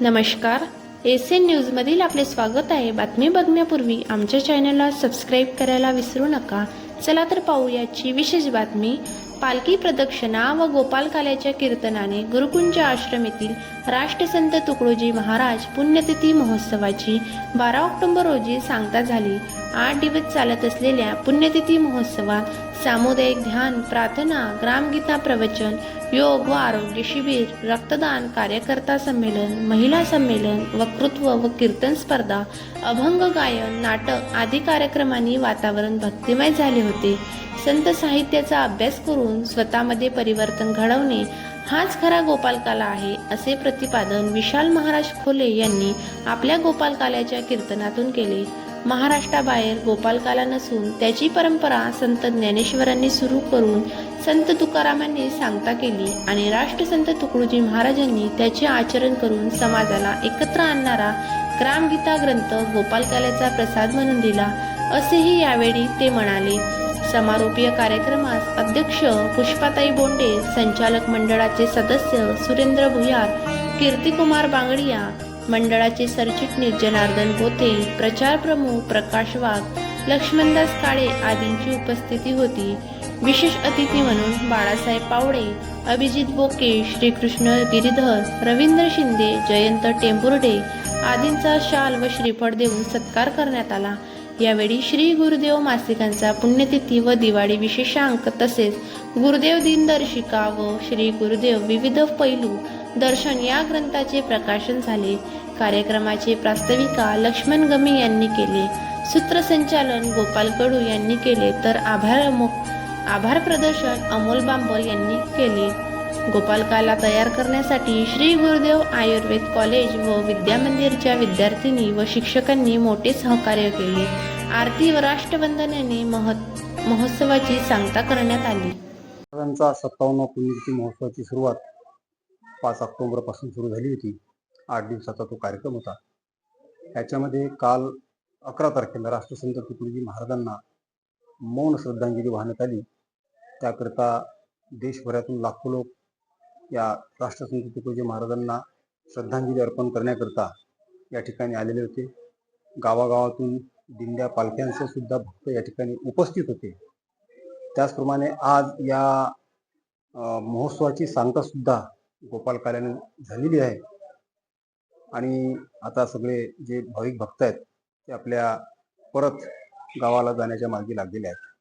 नमस्कार. S N न्यूजमधील आपले स्वागत आहे. बातमी बघण्यापूर्वी आमच्या चॅनलला सबस्क्राईब करायला विसरू नका. चला तर पाहूयाची विशेष बातमी. पालखी प्रदक्षिणा व गोपालकाल्याच्या कीर्तनाने गुरुकुंज आश्रमेतील राष्ट्रसंत तुकडोजी महाराज पुण्यतिथी महोत्सवाची बारा ऑक्टोबर रोजी सांगता झाली. आठ दिवस चालत असलेल्या पुण्यतिथी महोत्सवात सामुदायिक ध्यान प्रार्थना ग्रामगीता प्रवचन योग व आरोग्य शिबिर रक्तदान कार्यकर्ता संमेलन महिला संमेलन वक्तृत्व व कीर्तन स्पर्धा अभंग गायन नाटक आदी कार्यक्रमांनी वातावरण भक्तिमय झाले होते. संत साहित्याचा अभ्यास करून स्वतःमध्ये परिवर्तन घडवणे हाच खरा गोपालकाला आहे असे प्रतिपादन विशाल महाराज खोले यांनी आपल्या गोपालकाल्याच्या कीर्तनातून केले. महाराष्ट्राबाहेर गोपालकाला नसून त्याची परंपरा संत ज्ञानेश्वरांनी सुरू करून संत तुकारामांनी सांगता केली आणि राष्ट्रसंत तुकडोजी महाराजांनी त्याचे आचरण करून समाजाला एकत्र आणणारा ग्रामगीता ग्रंथ गोपालकाल्याचा प्रसाद म्हणून दिला असेही यावेळी ते म्हणाले. समारोपीय कार्यक्रमास अध्यक्ष पुष्पाताई बोंडे संचालक मंडळाचे सदस्य सुरेंद्र भुयार कीर्तिकुमार बांगडिया मंडळाचे सरचिटणीस जनार्दन पोते प्रचार प्रमुख प्रकाश वाघ लक्ष्मणदास काळे आदींची उपस्थिती होती. विशेष अतिथी म्हणून बाळासाहेब पावडे अभिजित बोके श्रीकृष्ण गिरीधर रवींद्र शिंदे जयंत टेंभुर्डे आदींचा शाल व श्रीफळ देऊन सत्कार करण्यात आला. यावेळी श्री गुरुदेव मासिकांचा पुण्यतिथी व दिवाळी विशेषांक तसेच गुरुदेव दिनदर्शिका व श्री गुरुदेव विविध पैलू दर्शन या ग्रंथाचे प्रकाशन झाले. कार्यक्रमाचे प्रास्ताविका लक्ष्मण गमी यांनी केले. सूत्रसंचालन गोपाल कडू यांनी केले. तर आभार आभार प्रदर्शन अमोल बांबर यांनी केले. गोपालकाला तयार करण्यासाठी श्री गुरुदेव आयुर्वेद कॉलेज व विद्यामंदिरच्या विद्यार्थिनी व शिक्षकांनी मोठे सहकार्य केले. आरती व राष्ट्रवंदनेने महत् महोत्सवाची सांगता करण्यात आली. सत्तावन्न पुण्यतिथी महोत्सवाची सुरुवात पाच ऑक्टोबरपासून सुरू झाली होती. आठ दिवसाचा तो कार्यक्रम होता. याच्यामध्ये काल अकरा तारखेला राष्ट्रसंत तुकडोजी महाराजांना मौन श्रद्धांजली वाहण्यात आली. त्याकरता देशभरातून लाखो लोक या राष्ट्रसंत तुकोजी महाराजांना श्रद्धांजली अर्पण करण्याकरता या ठिकाणी आलेले होते. गावागावातून दिंड्या पालख्यांचे सुद्धा भक्त या ठिकाणी उपस्थित होते. त्याचप्रमाणे आज या महोत्सवाची सांगता सुद्धा गोपाल काल्याने झालेली आहे. आणि आता सगळे जे भाविक भक्त आहेत ते आपल्या परत गावाला जाण्याच्या मार्गी लागलेले आहेत.